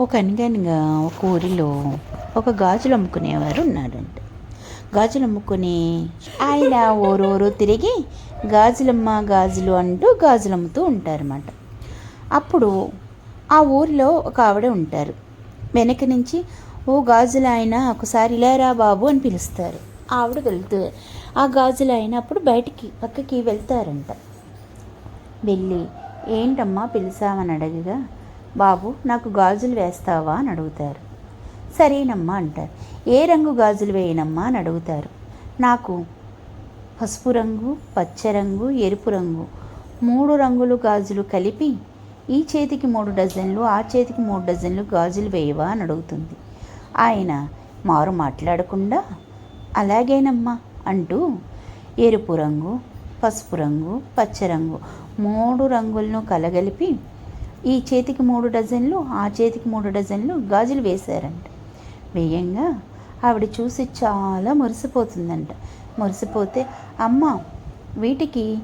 ఒక అనగనగా ఒక ఊరిలో ఒక గాజులు అమ్ముకునేవారు ఉన్నారంట. గాజులు అమ్ముకుని ఆయన ఓరోరు తిరిగి గాజులమ్మ గాజులు అంటూ గాజులు అమ్ముతూ ఉంటారన్నమాట. అప్పుడు ఆ ఊరిలో ఒక ఆవిడ ఉంటారు. వెనక నుంచి ఓ గాజులు ఆయన ఒకసారి ఇలా రా బాబు అని పిలుస్తారు. ఆవిడ వెళ్తూ ఆ గాజులు ఆయన అప్పుడు బయటికి పక్కకి వెళ్తారంట. వెళ్ళి ఏంటమ్మా పిలిచామని అడగగా బాబు నాకు గాజులు వేస్తావా? అని అడుగుతారు. సరేనమ్మా అంటారు. ఏ రంగు గాజులు వేయనమ్మా? అని అడుగుతారు. నాకు పసుపు రంగు పచ్చ రంగు ఎరుపు రంగు మూడు రంగులు గాజులు కలిపి ఈ చేతికి మూడు డజన్లు ఆ చేతికి మూడు డజన్లు గాజులు వేయవా? అని అడుగుతుంది. ఆయన మారు మాట్లాడకుండా అలాగేనమ్మా అంటూ ఎరుపు రంగు పసుపు రంగు పచ్చ రంగు మూడు రంగులను కలగలిపి ఈ చేతికి మూడు డజన్లు ఆ చేతికి మూడు డజన్లు గాజులు వేశారంట. వేయంగా ఆవిడ చూసి చాలా మురిసిపోతుందంట. మురిసిపోతే అమ్మ వీటికి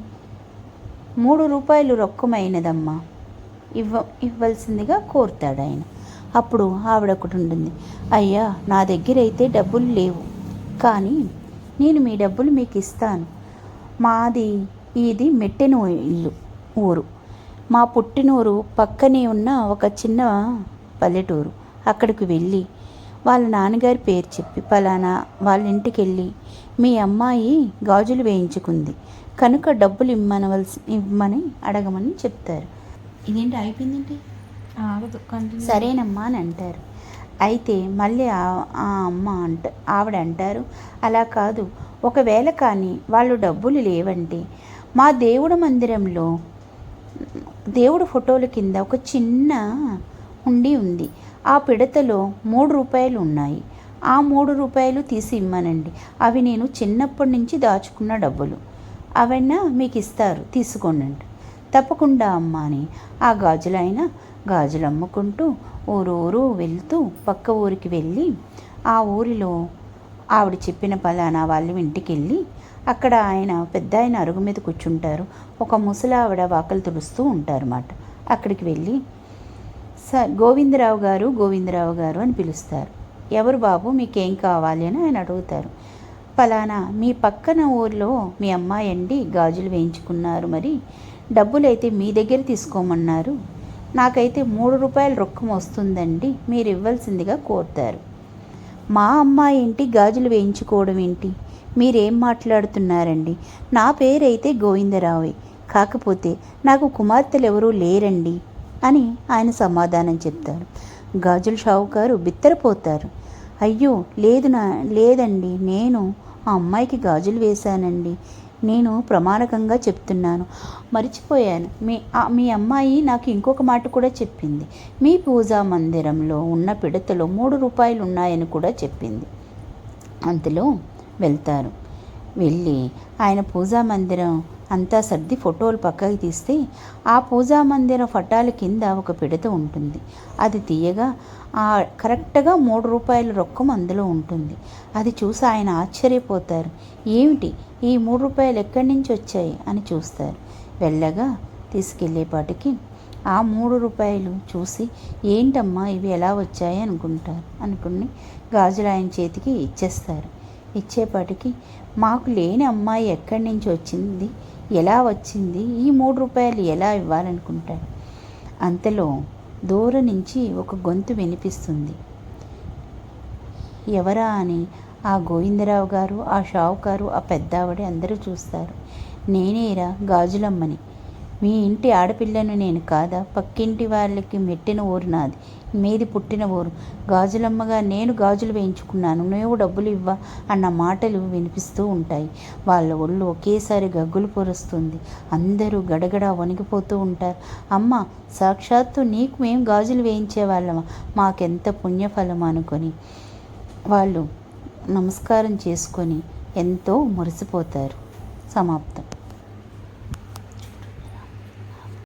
మూడు రూపాయలు రొక్కమైనదమ్మా. ఇవ్వ ఇవ్వాల్సిందిగా కోరుతాడు ఆయన. అప్పుడు ఆవిడ ఒకటి ఉంటుంది అయ్యా నా దగ్గర అయితే డబ్బులు లేవు కానీ నేను మీ డబ్బులు మీకు ఇస్తాను. మాది ఇది మెట్టెను ఇల్లు ఊరు. మా పుట్టినూరు పక్కనే ఉన్న ఒక చిన్న పల్లెటూరు. అక్కడికి వెళ్ళి వాళ్ళ నాన్నగారి పేరు చెప్పి పలానా వాళ్ళ ఇంటికి వెళ్ళి మీ అమ్మాయి గాజులు వేయించుకుంది. కనుక డబ్బులు ఇమ్మనవలసి ఇవ్వమని అడగమని చెప్తారు. ఇదేంటి అయిపోయిందండి సరేనమ్మా అని అంటారు. అయితే మళ్ళీ ఆ- ఆ అమ్మ అంట ఆవిడ అంటారు అలా కాదు. ఒకవేళ కానీ వాళ్ళు డబ్బులు లేవంటే మా దేవుడు మందిరంలో దేవుడు ఫోటోల కింద ఒక చిన్న హుండీ ఉంది. ఆ పిడతలో మూడు రూపాయలు ఉన్నాయి. ఆ మూడు రూపాయలు తీసి ఇమ్మనండి. అవి నేను చిన్నప్పటి నుంచి దాచుకున్న డబ్బులు. అవన్నా మీకు ఇస్తారు. తీసుకోండి తప్పకుండా అమ్మ అని ఆ గాజులైన గాజులు అమ్ముకుంటూ ఊరూరు వెళ్తూ పక్క ఊరికి వెళ్ళి ఆ ఊరిలో ఆవిడ చెప్పిన పలానా వాళ్ళు ఇంటికి వెళ్ళి అక్కడ ఆయన పెద్ద ఆయన అరుగు మీద కూర్చుంటారు. ఒక ముసలి ఆవిడ వాకలు తుడుస్తూ ఉంటారన్నమాట. అక్కడికి వెళ్ళి సార్ గోవిందరావు గారు గోవిందరావు గారు అని పిలుస్తారు. ఎవరు బాబు? మీకేం కావాలి? అని ఆయన అడుగుతారు. పలానా మీ పక్కన ఊర్లో మీ అమ్మాయి అండి గాజులు వేయించుకున్నారు మరి. డబ్బులైతే మీ దగ్గర తీసుకోమన్నారు. నాకైతే మూడు రూపాయల రొక్కం వస్తుందండి. మీరు ఇవ్వాల్సిందిగా కోరుతారు. మా అమ్మాయి ఏంటి? గాజులు వేయించుకోవడం ఏంటి? మీరేం మాట్లాడుతున్నారండి? నా పేరైతే గోవిందరావే. కాకపోతే నాకు కుమార్తెలు ఎవరూ లేరండి అని ఆయన సమాధానం చెప్తారు. గాజుల షావుకారు బిత్తరపోతారు. అయ్యో లేదు నా లేదండి నేను ఆ అమ్మాయికి గాజులు వేశానండి. నేను ప్రమాణకంగా చెప్తున్నాను. మర్చిపోయాను. మీ మీ అమ్మాయి నాకు ఇంకొక మాట కూడా చెప్పింది. మీ పూజా మందిరంలో ఉన్న పిడతలో మూడు రూపాయలు ఉన్నాయని కూడా చెప్పింది. అంతలో వెళ్తారు. వెళ్ళి ఆయన పూజా మందిరం అంతా సర్ది ఫోటోలు పక్కకి తీస్తే ఆ పూజా మందిరం ఫటాల కింద ఒక పిడత ఉంటుంది. అది తీయగా ఆ కరెక్ట్గా మూడు రూపాయల రొక్కం అందులో ఉంటుంది. అది చూసి ఆయన ఆశ్చర్యపోతారు. ఏమిటి? ఈ మూడు రూపాయలు ఎక్కడి నుంచి వచ్చాయి? అని చూస్తారు. వెళ్ళగా తీసుకెళ్ళేపాటికి ఆ మూడు రూపాయలు చూసి ఏంటమ్మా ఇవి ఎలా వచ్చాయి అనుకుంటారు. అనుకుని గాజులు ఆయన చేతికి ఇచ్చేస్తారు. ఇచ్చేపాటికి మాకు లేని అమ్మాయి ఎక్కడి నుంచి వచ్చింది? ఎలా వచ్చింది? ఈ మూడు రూపాయలు ఎలా ఇవ్వాలనుకుంటాడు? అంతలో దూరం నుంచి ఒక గొంతు వినిపిస్తుంది. ఎవరా అని ఆ గోవిందరావు గారు ఆ షావుకారు ఆ పెద్దావిడ అందరూ చూస్తారు. నేనేరా గాజులమ్మని. మీ ఇంటి ఆడపిల్లను నేను కాదా? పక్కింటి వాళ్ళకి మెట్టిన ఊరు నాది. మీది పుట్టిన ఊరు. గాజులమ్మగా నేను గాజులు వేయించుకున్నాను. నువ్వు డబ్బులు ఇవ్వ అన్న మాటలు వినిపిస్తూ ఉంటాయి. వాళ్ళ ఒళ్ళు ఒకేసారి గగ్గులు పొరుస్తుంది. అందరూ గడగడ వణికిపోతూ ఉంటారు. అమ్మ సాక్షాత్తు నీకు మేము గాజులు వేయించేవాళ్ళమా? మాకెంత పుణ్యఫలం అనుకొని. వాళ్ళు నమస్కారం చేసుకొని ఎంతో మురిసిపోతారు. సమాప్తం.